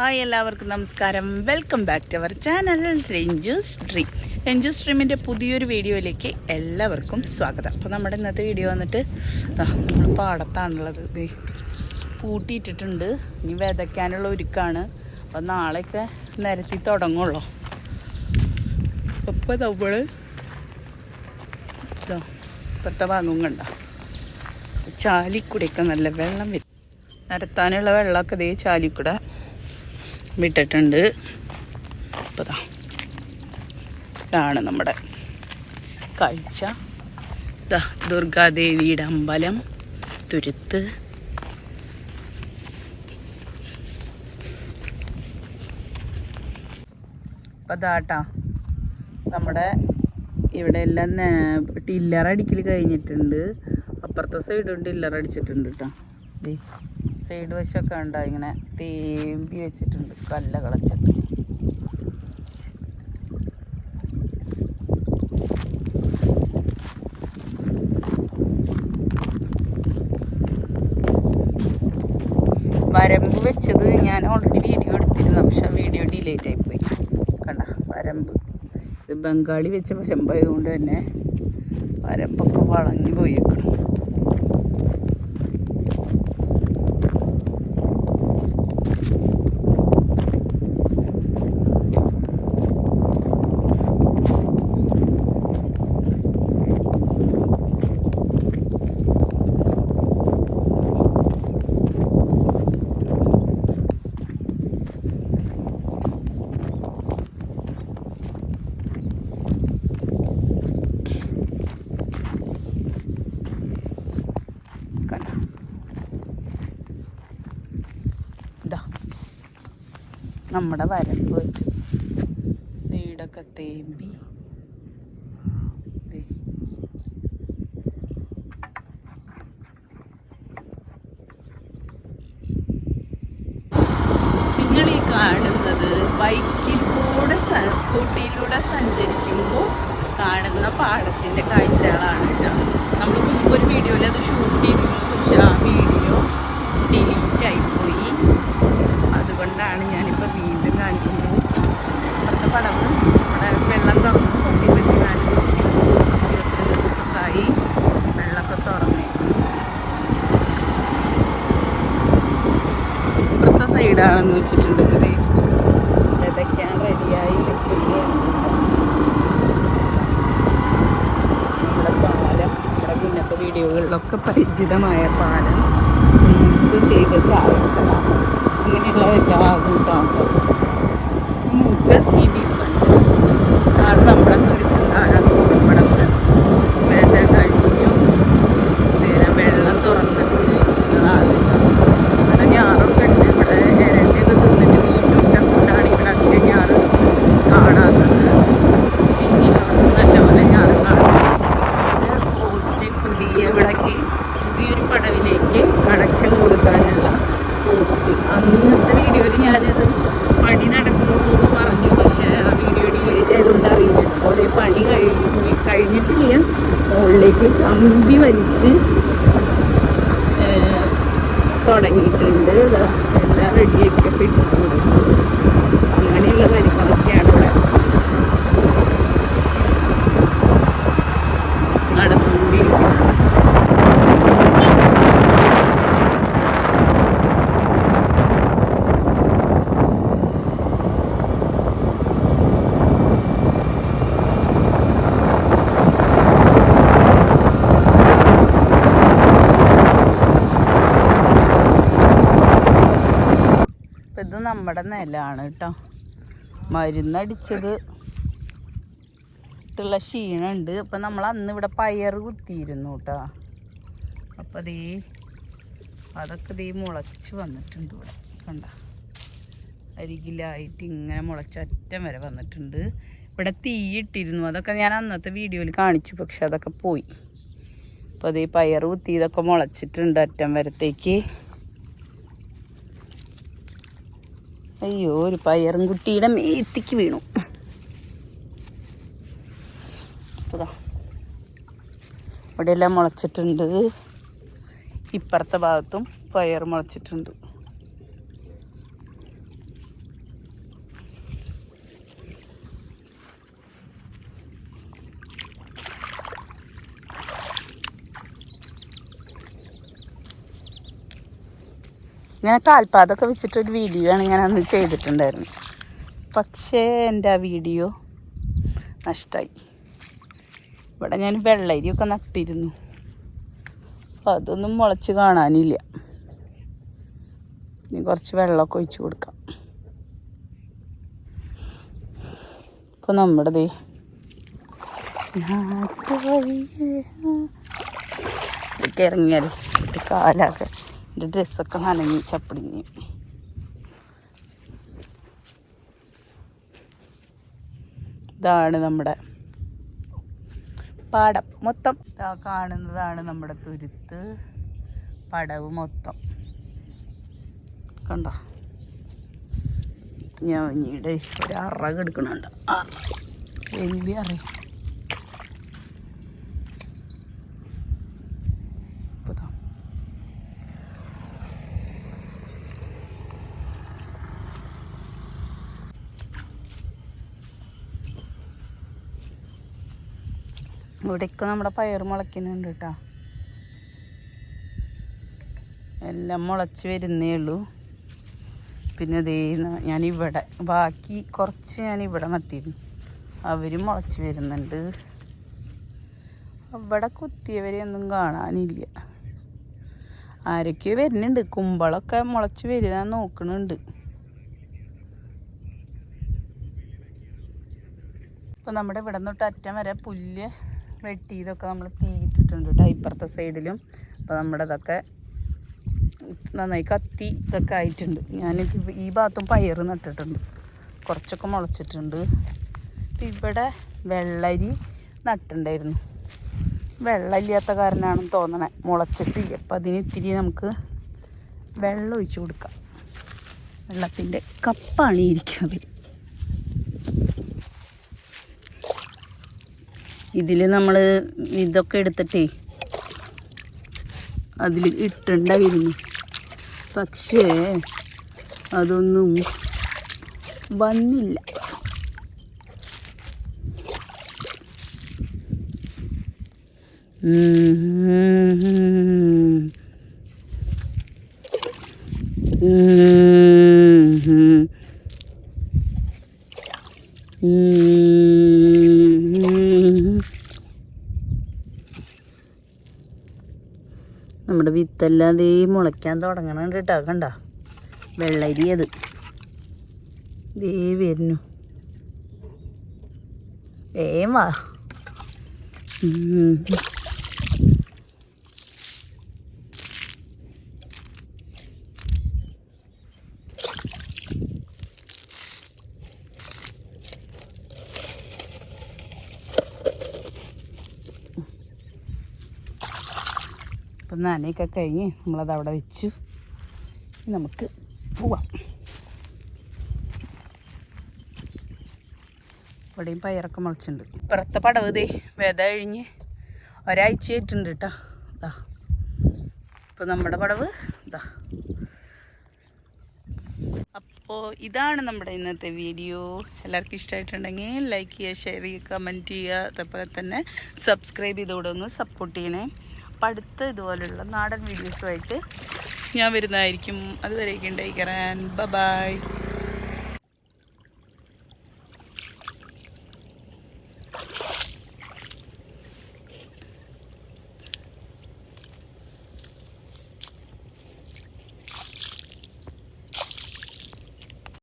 Hi എല്ലാവർക്കും നമസ്കാരം. Welcome back to our channel Ranju's dream Ranju സ്ട്രീമിന്റെ പുതിയൊരു വീഡിയോയിലേക്ക് എല്ലാവർക്കും സ്വാഗതം. അപ്പോൾ നമ്മുടെ ഇന്നത്തെ വീഡിയോ വന്നിട്ട് നമ്മൾ പാടത്താണുള്ളത്. ഇത് പൂട്ടിയിട്ടിട്ടുണ്ട്. ഇനി വിതയ്ക്കാനുള്ള ഒരുക്കാണ്. അപ്പോൾ നാളെയൊക്കെ നിരത്തി തുടങ്ങുള്ളൂ. അപ്പോൾ നമ്മൾ ഇതാ ഇപ്പോഴത്തെ ഭാഗം കണ്ട? ചാലിക്കൂടെയൊക്കെ നല്ല വെള്ളം വരും. നിരത്താനുള്ള വെള്ളമൊക്കെ ദേ ചാലിക്കൂടെ. വിട്ടിട്ടുണ്ട് ദാ ഇതാണ് നമ്മുടെ കാഴ്ച. ദുർഗാദേവിയുടെ അമ്പലം തുരുത്ത്. അപ്പം അതാട്ടാ നമ്മുടെ ഇവിടെ എല്ലാം ടില്ലർ അടിക്കൽ കഴിഞ്ഞിട്ടുണ്ട്. അപ്പുറത്തെ സൈഡും ടില്ലർ അടിച്ചിട്ടുണ്ട് കേട്ടോ സൈഡ് വശമൊക്കെ ഉണ്ടോ ഇങ്ങനെ തേമ്പി വെച്ചിട്ടുണ്ട്. കല്ല കളച്ചിട്ട്. വരമ്പ് വെച്ചത് ഞാൻ ഓൾറെഡി വീഡിയോ എടുത്തിരുന്നു. പക്ഷെ വീഡിയോ ഡിലേറ്റ് ആയിപ്പോയി. കണ്ട വരമ്പ്. ഇത് ബംഗാളി വെച്ച വരമ്പായതുകൊണ്ട് തന്നെ വരമ്പൊക്കെ വളഞ്ഞു പോയേക്കണം കണ്ട ഇതാ നമ്മുടെ വരപ്പ് വെച്ചു. സൈഡൊക്കെ തേമ്പി. നിങ്ങൾ ഈ കാണുന്നത് ബൈക്കിൽ കൂടെ സ്കൂട്ടിയിലൂടെ സഞ്ചരിക്കുമ്പോൾ കാണുന്ന പാടത്തിന്റെ കാഴ്ചകളാണ് കേട്ടോ നമ്മൾ മുമ്പ് ഒരു വീഡിയോയിൽ അത് ഷൂട്ട് ചെയ്തിരുന്നു പക്ഷെ ആ വീഡിയോ ഡിലീറ്റ് ആയിപ്പോയി അതുകൊണ്ടാണ് ഞാനിപ്പോൾ വീണ്ടും കാണിക്കുന്നത് അപ്പുറത്തെ പടവ് നമ്മുടെ വെള്ളം തുറന്നു പത്തി പത്തിനാല് ഇരുപത് ദിവസം ഇരുപത്തിരണ്ട് ദിവസമൊക്കെയായി വെള്ളമൊക്കെ തുറന്നു ഇപ്പുറത്തെ വെച്ചിട്ടുണ്ടെങ്കിൽ വിതയ്ക്കാൻ റെഡിയായി നമ്മുടെ പാലം നമ്മുടെ മുന്നത്തെ വീഡിയോകളിലൊക്കെ പരിചിതമായ പാലം റീൽസ് ചെയ്ത ചായക്കട അങ്ങനെയുള്ള എല്ലാ കൂട്ടാണ് നമുക്ക് ഈ പോസ്റ്റ് അന്നത്തെ വീഡിയോയിൽ ഞാനത് പണി നടക്കുന്നു എന്ന് പറഞ്ഞു. പക്ഷേ ആ വീഡിയോ ഡിലീറ്റ് ആയതുകൊണ്ട് അറിയില്ല. ഓരോ പണി കഴിഞ്ഞ് കഴിഞ്ഞിട്ടില്ല. മുകളിലേക്ക് കമ്പി വലിച്ച് തുടങ്ങിയിട്ടുണ്ട്. എല്ലാം റെഡിയാക്കിയൊക്കെ ഇട്ടിട്ടുണ്ട് അങ്ങനെയുള്ള കാര്യങ്ങളൊക്കെയാണ് ഇവിടെ നടന്നുകൊണ്ടിരിക്കുന്നത് ഇപ്പം ഇത് നമ്മുടെ നിലമാണ് കേട്ടോ. മരുന്നടിച്ചത്. ട്ടുള്ള ക്ഷീണമുണ്ട്. അപ്പം നമ്മൾ അന്ന് ഇവിടെ പയർ കുത്തിയിരുന്നു കേട്ടോ. അപ്പം അതേ അതൊക്കെ ദീ മുളച്ച് വന്നിട്ടുണ്ട് ഇവിടെ. കണ്ട. അരികിലായിട്ട് ഇങ്ങനെ മുളച്ചറ്റം വരെ വന്നിട്ടുണ്ട്. ഇവിടെ തീയിട്ടിരുന്നു അതൊക്കെ ഞാൻ അന്നത്തെ വീഡിയോയിൽ കാണിച്ചു. പക്ഷെ അതൊക്കെ പോയി. അപ്പോൾ അതേ പയർ കുത്തി ഇതൊക്കെ മുളച്ചിട്ടുണ്ട് അറ്റം വരത്തേക്ക്. അയ്യോ ഒരു പയറും കുട്ടിയുടെ മേത്തിക്ക് വീണു. ഇവിടെയെല്ലാം മുളച്ചിട്ടുണ്ട്. ഇപ്പുറത്തെ ഭാഗത്തും പയർ മുളച്ചിട്ടുണ്ട്. ഇങ്ങനെ കാൽപാതൊക്കെ വെച്ചിട്ടൊരു വീഡിയോ ആണ് ഞാൻ അന്ന് ചെയ്തിട്ടുണ്ടായിരുന്നു. പക്ഷേ എന്റെ ആ വീഡിയോ നഷ്ടമായി ഇവിടെ ഞാൻ വെള്ളരിയൊക്കെ നട്ടിരുന്നു. അപ്പം അതൊന്നും മുളച്ച് കാണാനില്ല. ഇനി കുറച്ച് വെള്ളമൊക്കെ ഒഴിച്ച് കൊടുക്കാം. ഇപ്പോൾ നമ്മുടെ ദേ ഇതൊക്കെ ഇറങ്ങിയാൽ എന്റെ ഡ്രസ്സൊക്കെ നനഞ്ഞ് ചപ്പിടിഞ്ഞ്. ഇതാണ് നമ്മുടെ പാടം. മൊത്തം കാണുന്നതാണ് നമ്മുടെ തുരുത്ത്. പടവ് മൊത്തം. കണ്ടോ? ഞാൻ ഇനിയുടെ ഒരു അറ. കെടുക്കണുണ്ട് വലിയ അറ ഇപ്പൊ ദാ. ഇവിടെയൊക്കെ നമ്മുടെ പയർ മുളയ്ക്കുന്നുണ്ട് കേട്ടോ. എല്ലാം മുളച്ച് വരുന്നേ ഉള്ളൂ. പിന്നെ ദേ ഞാനിവിടെ ബാക്കി കുറച്ച് ഞാനിവിടെ നട്ടിരുന്നു. അവരും മുളച്ച് വരുന്നുണ്ട്. അവിടെ കുത്തിയവരെയൊന്നും കാണാനില്ല. ആരൊക്കെയോ വരുന്നുണ്ട്. കുമ്പളൊക്കെ മുളച്ച് വരുന്ന നോക്കണുണ്ട്. ഇപ്പം നമ്മുടെ ഇവിടെ തൊട്ട് അറ്റം വരെ പുല്ല് വെട്ടിയതൊക്കെ നമ്മൾ തീയിട്ടിട്ടുണ്ട് കേട്ടോ ഇപ്പുറത്തെ സൈഡിലും. അപ്പോൾ നമ്മുടെ ഇതൊക്കെ നന്നായി കത്തി ഇതൊക്കെ ആയിട്ടുണ്ട്. ഞാൻ ഈ ഭാഗത്തും പയർ നട്ടിട്ടുണ്ട്. കുറച്ചൊക്കെ മുളച്ചിട്ടുണ്ട്. ഇവിടെ വെള്ളരി നട്ടിട്ടുണ്ടായിരുന്നു വെള്ളമില്ലാത്ത കാരണമാണെന്ന് തോന്നണേ മുളച്ചിട്ട് അപ്പം അതിന് ഇത്തിരി നമുക്ക് വെള്ളം ഒഴിച്ചു കൊടുക്കാം. വെള്ളത്തിന്റെ കപ്പാണ് ഇരിക്കുന്നത്. ഇതിൽ നമ്മൾ ഇതൊക്കെ എടുത്തിട്ടേ അതിൽ ഇട്ടുണ്ടായിരുന്നു പക്ഷേ അതൊന്നും വന്നില്ല ഉം. ഉം. നമ്മുടെ വിത്തെല്ലാം ദേ മുളയ്ക്കാൻ തുടങ്ങണുണ്ട് കേട്ടോ. കണ്ട? വെള്ളരി അത് ദേ വരുന്നു. വേം വാ. അപ്പം നനയൊക്കെ കഴിഞ്ഞ് നമ്മളത് അവിടെ വെച്ചു നമുക്ക് പോവാം. ഇവിടെയും പയറൊക്കെ മുളച്ചിട്ടുണ്ട്. ഇപ്പുറത്തെ പടവ് ദേ വിത കഴിഞ്ഞ് ഒരാഴ്ച ആയിട്ടുണ്ട് കേട്ടോ. ഇതാ ഇപ്പോൾ നമ്മുടെ പടവ് ഇതാ അപ്പോൾ ഇതാണ് നമ്മുടെ ഇന്നത്തെ വീഡിയോ. എല്ലാവർക്കും ഇഷ്ടമായിട്ടുണ്ടെങ്കിൽ ലൈക്ക് ചെയ്യുക ഷെയർ ചെയ്യുക കമന്റ് ചെയ്യുക. അതേപോലെ തന്നെ സബ്സ്ക്രൈബ് ചെയ്തുകൂടെ ഒന്ന് സപ്പോർട്ട് ചെയ്യണേ. അപ്പം ഇതുപോലുള്ള നാടൻ വീഡിയോസുമായിട്ട് ഞാൻ വരുന്നതായിരിക്കും. അതുവരേക്കും ഉണ്ടായിക്കറാൻ ബൈ